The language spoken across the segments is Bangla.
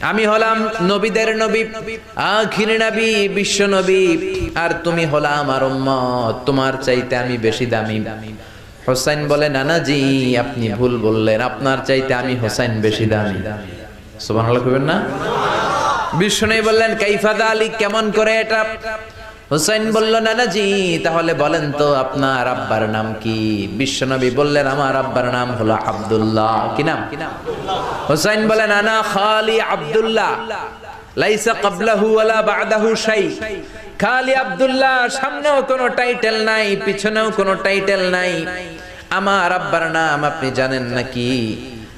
আমি হলাম নবীদের নবী, আখির নবী, বিশ্ব নবী। আর তুমি হলা আমার উম্মত, তোমার চাইতে আমি বেশি দামি। হোসাইন বলে, নানা জি, আপনি ভুল বললেন, আপনার চাইতে আমি হোসাইন বেশি দামি। সুবহানাল্লাহ না? নেই বললেন কাইফাদা আলী কেমন করে এটা? হুসাইন বলল নানা জি তাহলে বলেন তো আপনার আব্বার নাম কি? বিশ্বনবী বললেন, আমার আব্বার নাম হলো আব্দুল্লাহ। কি নাম? হুসাইন বলেন আনা খালি আব্দুল্লাহ। লাইসা ক্বাবলাহু ওয়ালা বাদাহু শাই। খালি আব্দুল্লাহ, সামনেও কোনো টাইটেল নাই, পিছনেও কোনো টাইটেল নাই। আমার আব্বার নাম আপনি জানেন নাকি?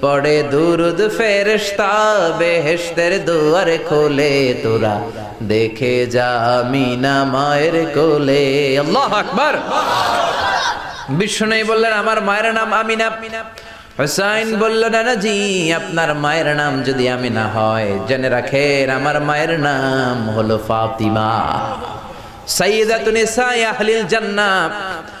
পড়ে দুরুদ ফেরেশতা, বেহেশতের দুয়ারে খোলে তোরা। দেখে যা আমিনা মায়ের কোলে। আল্লাহ আকবার। বিষ্ণু বললেন, আমার মায়ের নাম আমিনা। হুসাইন বলল, নানা জি, আপনার মায়ের নাম যদি আমিনা হয়, জেনে রাখেন আমার মায়ের নাম হলো ফাতিমা। সাইয়্যিদাতুন নিসাই আহলিল জান্নাত।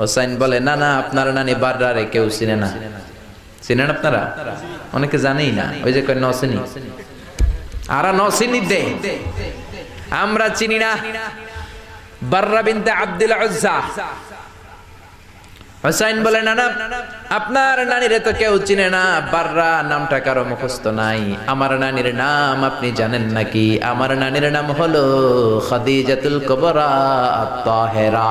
হোসাইন বলে, না না, আপনার নানি বাররারে কেউ চিনে না। চিনেন আপনারা? অনেকে জানেই না। ওই যে নসিনি আরা নসিনি দে। আমরা চিনি না বাররা বিনতে আব্দুল হোসাইন বলে, না না, আপনার নানিরে তো কেউ চিনে না। বাররা নামটা কারও মুখস্থ নাই। আমার নানির নাম আপনি জানেন নাকি? আমার নানির নাম হলো খাদিজাতুল কবরা তাহেরা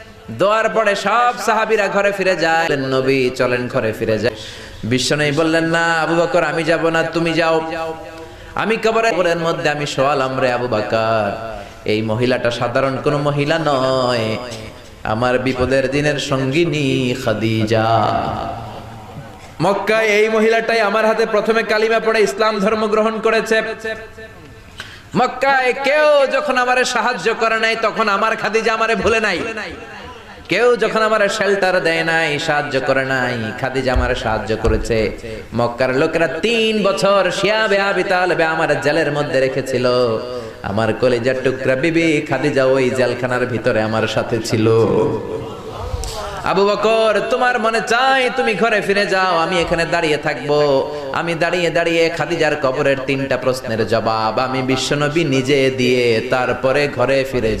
দোয়ার পরে সব সাহাবিরা ঘরে ফিরে যায়, নবী চলেন ঘরে ফিরে যায়। বিশ্ব বিশ্বনবী বললেন, না, আবু বকর, আমি যাব না, তুমি যাও। আমি কবরের মধ্যে আমি সোয়ালাম রে আবু বাকার। এই মহিলাটা সাধারণ কোন মহিলা নয়। আমার বিপদের দিনের সঙ্গিনী খাদিজা। মক্কায় এই মহিলাটাই আমার হাতে প্রথমে কালিমা পড়ে ইসলাম ধর্ম গ্রহণ করেছে। মক্কায় কেউ যখন আমারে সাহায্য করে নাই, তখন আমার খাদিজা আমারে ভুলে নাই। কেউ যখন আমার শেল্টার দেয় নাই, সাহায্য করে নাই, খাদিজা আমার সাহায্য করেছে। মক্কার লোকেরা তিন বছর শিয়াবে আবি তালেবে আমার জেলের মধ্যে রেখেছিল। আমার কলেজার টুকরা বিবি খাদিজা ওই জেলখানার ভিতরে আমার সাথে ছিল। আবু বকর, তোমার মনে চাই তুমি ঘরে ফিরে যাও, আমি এখানে দাঁড়িয়ে থাকব। আমি দাঁড়িয়ে দাঁড়িয়ে খাদিজার কবরের তিনটা প্রশ্নের জবাব আমি বিশ্বনবী নিজে দিয়ে তারপরে ঘরে ফিরে যাব।